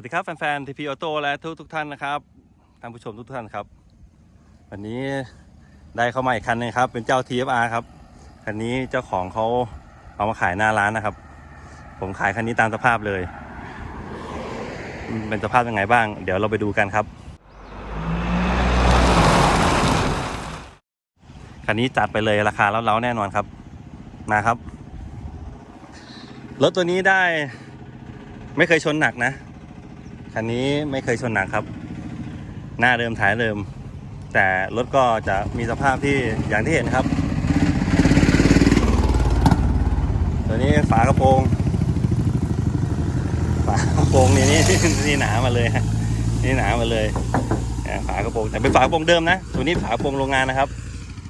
วัสดีครับ แฟนๆทีพีออโต้และทุกทุกๆท่านนะครับท่านผู้ชมทุกท่านครับ วันนี้ได้เข้ามาอีกคันหนึงครับ เป็นเจ้า TFR ครับ คันนี้เจ้าของเขาเอามาขายหน้าร้านนะครับ ผมขายคันนี้ตามสภาพเลย เป็นสภาพยังไงบ้าง เดี๋ยวเราไปดูกันครับ คันนี้จัดไปเลยราคาเล้าๆแน่นอนครับมาครับรถตัวนี้ได้ไม่เคยชนหนักนะ คันนี้ไม่เคยชนหนักครับ หน้าเดิมท้ายเดิม แต่รถก็จะมีสภาพที่อย่างที่เห็นครับ ตัวนี้ฝากระโปรงฝากระโปรงนี่นี่นี่หนามาเลยนี่หนามาเลยฝากระโปรงแต่เป็นฝากระโปรงเดิมนะตัวนี้ฝากระโปรงโรงงานนะครับ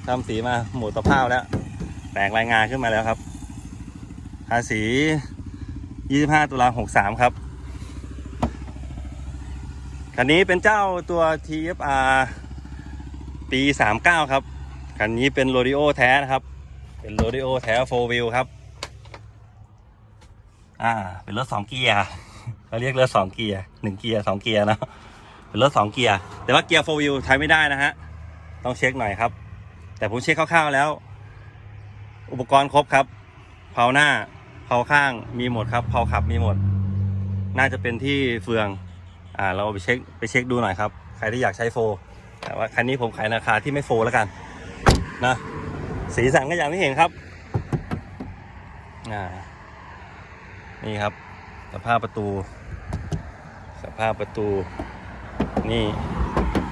ทำสีมาหมดสภาพแล้วแตกรายงานขึ้นมาแล้วครับภาษี 25 ตุลา63 ครับ คันนี้เป็นเจ้าตัว TFR ปี 39 ครับ คันนี้เป็นโรดิโอแท้นะครับ เป็นโรดิโอแท้4 wheel ครับ อ่า เป็นรถ2เกียร์เขาเรียกรถ2เกียร์1เกียร์2เกียร์นะ เป็นรถ2เกียร์ แต่ว่าเกียร์4 wheel ใช้ไม่ได้นะฮะ ต้องเช็คหน่อยครับ แต่ผมเช็คคร่าวๆแล้ว อุปกรณ์ครบครับ เผาหน้า เผาข้าง มีหมดครับ เผาขับมีหมด น่าจะเป็นที่เฟือง อ่าเราไปเช็คไปเช็คดูหน่อยครับ ใครที่อยากใช้โฟร์แต่ว่าคันนี้ผมขายราคาที่ไม่โฟร์แล้วกันนะสีสันก็อย่างที่เห็นครับอ่านี่ครับ สภาพประตู สภาพประตู นี่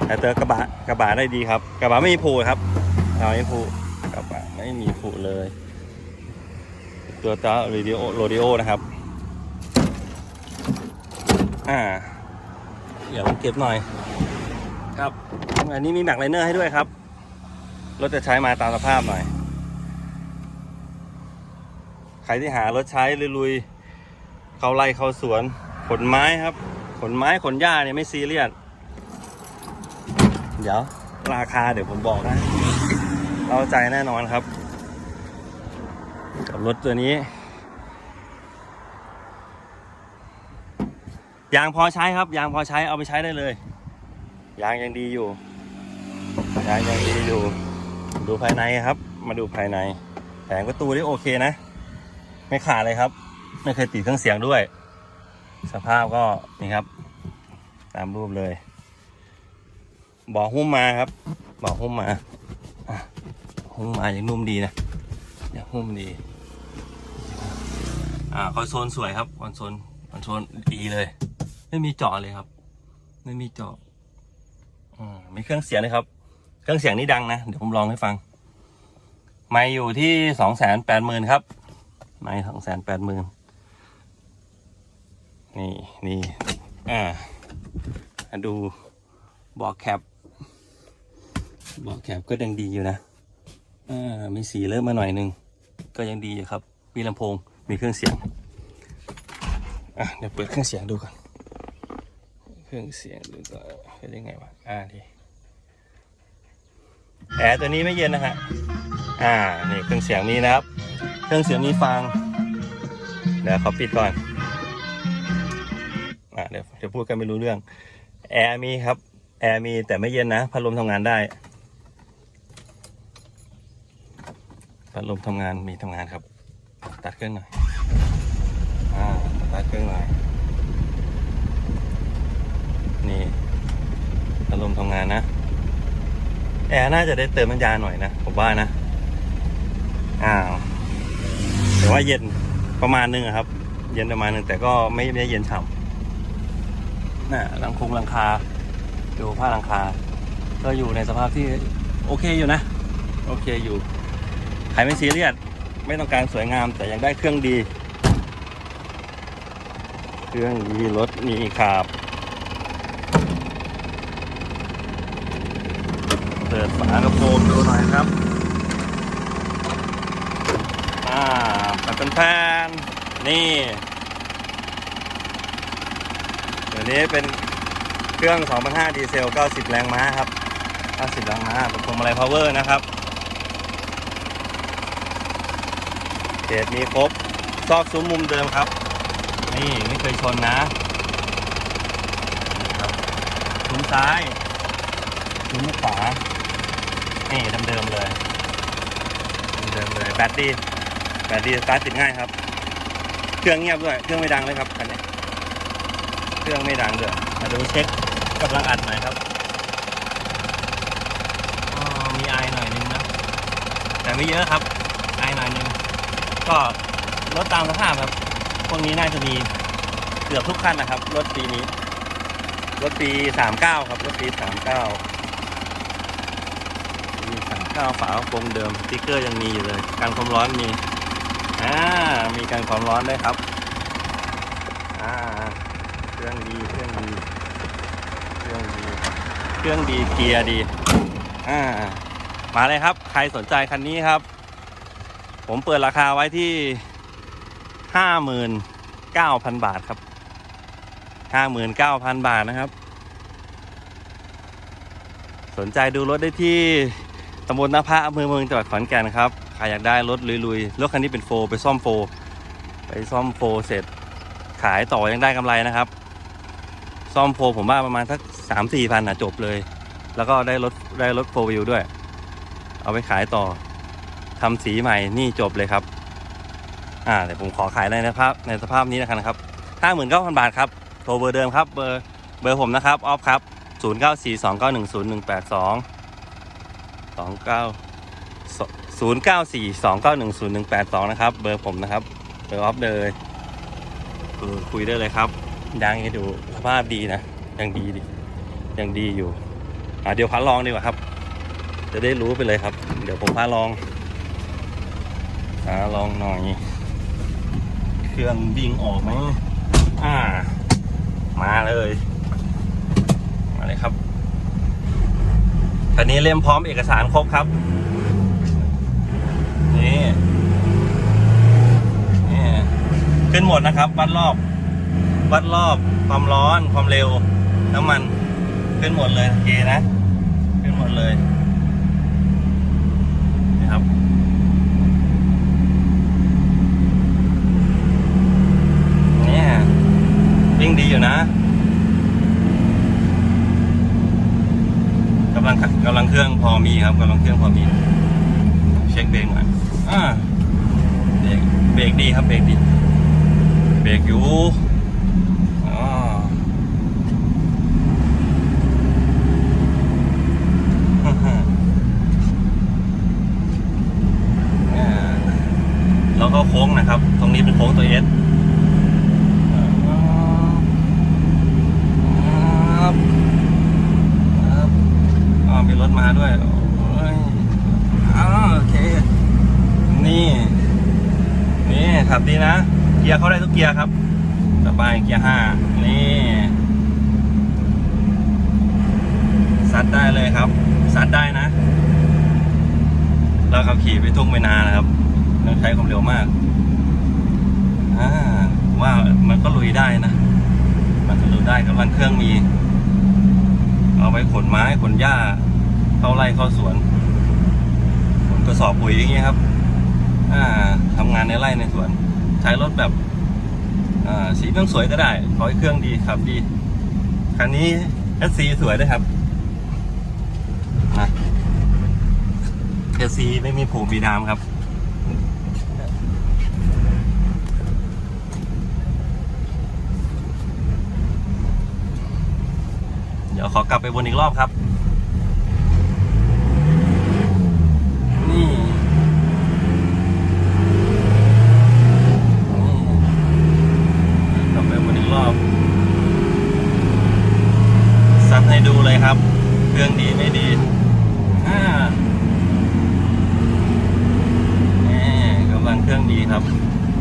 แต่เจอกระบะกระบะได้ดีครับ กระบะไม่มีผูครับเราไม่ผูกระบะไม่มีผูเลย ตัวตาโรดิโอโรดิโอนะครับ อ่า เดี๋ยวผมเก็บหน่อย ครับอันนี้มีแม็กไลเนอร์ให้ด้วยครับ รถจะใช้มาตามสภาพหน่อย ใครที่หารถใช้ลุยๆเข้าไร่เข้าสวน ขนไม้ครับ ขนไม้ขนหญ้าเนี่ยไม่ซีเรียส เดี๋ยวราคาเดี๋ยวผมบอกนะ เราใจแน่นอนครับ กับรถตัวนี้ ยางพอใช้ครับ ยางพอใช้เอาไปใช้ได้เลย ยางยังดีอยู่ ยางยังดีอยู่ ดูภายในครับ มาดูภายใน แผงประตูนี่โอเคนะ ไม่ขาดเลยครับ ไม่เคยติดเครื่องเสียงด้วย สภาพก็นี่ครับ ตามรูปเลยเบอกหุ้มมาครับเบอกหุ้มมาหุ้มมาอย่างนุ่มดีนะอย่างหุ้มดี อ่าคอนโซลสวยครับคอนโซลคอนโซลดีเลย ไม่มีเจาะเลยครับ ไม่มีเจาะอืมมีเครื่องเสียงเลยครับ เครื่องเสียงนี่ดังนะ เดี๋ยวผมลองให้ฟัง ไม่อยู่ที่สองแสนแปดหมื่นครับ ไม่สองแสนแปดหมื่นนี่นี่อ่ามาดูเบอกแคปเบอกแคปก็ยังดีอยู่นะอ่ามีสีเริ่มมาหน่อยนึง ก็ยังดีอยู่ครับ มีลำโพง มีเครื่องเสียง อะ เดี๋ยวเปิดเครื่องเสียงดูก่อน เครื่องเสียงดูก่อนเป็นยังไงวะอ่าดีแอร์ตัวนี้ไม่เย็นนะฮะอ่านี่เครื่องเสียงมีนะครับ เครื่องเสียงมีฟังเดี๋ยวเขาปิดก่อนอ่าเดี๋ยวเดี๋ยวพูดกันไม่รู้เรื่อง แอร์มีครับ แอร์มีแต่ไม่เย็นนะพัดลมทำงานได้พัดลมทำงานมีทำงานครับ ตัดเครื่องหน่อยอ่าตัดเครื่องหน่อย นี่พัดลมทำงานนะ แอร์น่าจะได้เติมน้ำยาหน่อยนะ ผมว่านะ อ้าวแต่ว่าเย็นประมาณนึงครับ เย็นประมาณนึงแต่ก็ไม่ไม่ได้เย็นฉ่ำน่ะหลังคงหลังคาดูผ้าหลังคา ก็อยู่ในสภาพที่โอเคอยู่นะ โอเคอยู่ใครไม่ซีเรียสไม่ต้องการสวยงามแต่ยังได้เครื่องดี เครื่องดีรถมีขับ เปิดฝากระโปรงดูหน่อยครับ อ่าแบบเป็นแฟนนี่เดี๋ยวนี้เป็นเครื่อง 2.5 ดีเซล 90 แรงม้าครับ 90 แรงม้าเป็นพวงมาลัยพาวเวอร์นะครับเกรดมีครบ ซอกซุ้มมุมเดิมครับ นี่ไม่เคยชนนะถุงซ้ายถุงขวา นี่เดิมๆเลยเดิมๆเลยแบตดีแบตดีสตาร์ทติดง่ายครับ เครื่องเงียบด้วย เครื่องไม่ดังเลยครับคันนี้ เครื่องไม่ดังด้วยมาดูเช็คกำลังอัดหน่อยครับอ๋อมีไอหน่อยนึงนะ แต่ไม่เยอะครับไอหน่อยนึง ก็รถตามสภาพครับ พวกนี้น่าจะมีเกือบทุกคันนะครับ รถปีนี้ รถปี 39 ครับ รถปี 39 ปี39ฝากระโปรงเดิมสติ๊กเกอร์ยังมีอยู่เลยการความร้อนมีอ่ามีการความร้อนด้วยครับอ่าเครื่องดีเครื่องดีเครื่องดีเครื่องดีเกียร์ดีอ่ามาเลยครับ ใครสนใจคันนี้ครับ ผมเปิดราคาไว้ที่ห้าหมื่นเก้าพันบาทครับห้าหมื่นเก้าพันบาทนะครับ สนใจดูรถได้ที่ ตำบลนาพระอำเภอเมืองจังหวัดขอนแก่นครับใครอยากได้รถลุยๆรถคันนี้เป็นโฟร์ไปซ่อมโฟร์ไปซ่อมโฟร์เสร็จ ขายต่อยังได้กำไรนะครับ ซ่อมโฟร์ผมว่าประมาณสักสามสี่พันอะจบเลย แล้วก็ได้รถได้รถโฟวิวด้วย เอาไปขายต่อทำสีใหม่นี่จบเลยครับ อ่าเดี๋ยวผมขอขายในนะครับในสภาพนี้นะครับห้าหมื่นเก้าพันบาทครับโทรเบอร์เดิมครับเบอร์เบอร์ผมนะครับออฟครับศูนย์เก้าสี่สองเก้าหนึ่งศูนย์หนึ่งแปดสอง องเก้าศูนย์เก้าสี่สองเก้าหนึ่งศูนย์หนึ่งแปดสองนะครับ เบอร์ผมนะครับ เบอร์ออฟเลยเออคุยได้เลยครับยางให้ดูสภาพดีนะยังดีดียังดีอยู่อ่าเดี๋ยวพัดลองดีกว่าครับ จะได้รู้ไปเลยครับ เดี๋ยวผมพาลองพาลองหน่อย เครื่องวิ่งออกไหมอ่า มาเลย มาเลยครับ คันนี้เล่มพร้อมเอกสารครบครับ นี่ นี่ ขึ้นหมดนะครับ วัดรอบ วัดรอบ ความร้อน ความเร็ว น้ำมัน ขึ้นหมดเลยโอเคนะ ขึ้นหมดเลยนะครับเนี่ยวิ่งดีอยู่นะำลังกำลังเครื่องพอมีครับกำลังเครื่องพอมี เช็คเบรกหน่อยอ่าเบรกเบรกดีครับเบรกดี เบรกอยู่อ๋อ อ่าแล้วก็โค้งนะครับ ตรงนี้เป็นโค้งตัวเอสครับครับอ๋อมีรถมาด้วยโอ้ยอ๋อโอเค นี่ นี่ ขับดีนะ เกียร์เขาได้ทุกเกียร์ครับสบายเกียร์ห้านี่ซัดได้เลยครับซัดได้นะแล้วขับขี่ไปทุ่งไปนานะครับต้องใช้ความเร็วมากอ่าว่ามันก็ลุยได้นะ มันก็ลุยได้กำลังเครื่องมี เอาไปขนไม้ขนหญ้า เข้าไร่เข้าสวนขนกระสอบปุ๋ยอย่างเงี้ยครับ อ่าทำงานในไร่ในสวน ใช้รถแบบสีเครื่องสวยก็ได้ขอให้เครื่องดีขับดี คันนี้เอสซีสวยด้วยครับนะเอซีไม่มีผูมีน้ำครับเดี๋ยวขอกลับไปวนอีกรอบครับ นี่กลับไปวนอีกรอบ ซัดให้ดูเลยครับ เครื่องดีไม่ดี อ่า นี่กำลังเครื่องดีครับ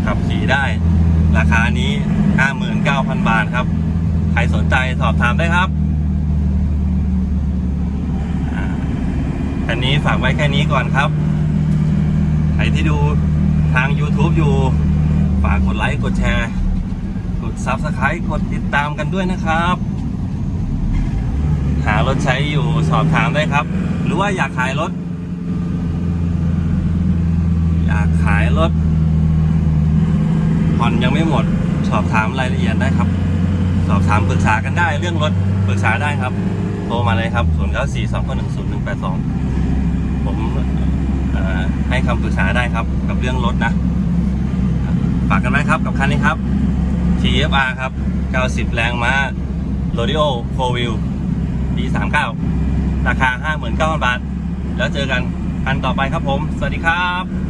ขับขี่ได้านี้ 59,000 บาทครับ ใครสนใจสอบถามได้ครับอันนี้ฝากไว้แค่นี้ก่อนครับ ใครที่ดูทาง YouTube อยู่ ฝากกดไลค์ กดแชร์ กด Subscribe กดติดตามกันด้วยนะครับ หารถใช้อยู่สอบถามได้ครับ หรือว่าอยากขายรถ อยากขายรถผ่อนยังไม่หมด สอบถามรายละเอียดได้ครับ สอบถามปรึกษากันได้เรื่องรถปรึกษาได้ครับ โทรมาเลยครับ0 9 4 2 1 0 1 8 2 ผมเอ่อให้คำปรึกษาได้ครับกับเรื่องรถนะ ฝากกันไว้ครับกับคันนี้ครับ TFR ครับ 90 แรงม้า Rodeo 4 Wheel D39 ราคา 59,000 บาท แล้วเจอกันคันต่อไปครับผม สวัสดีครับ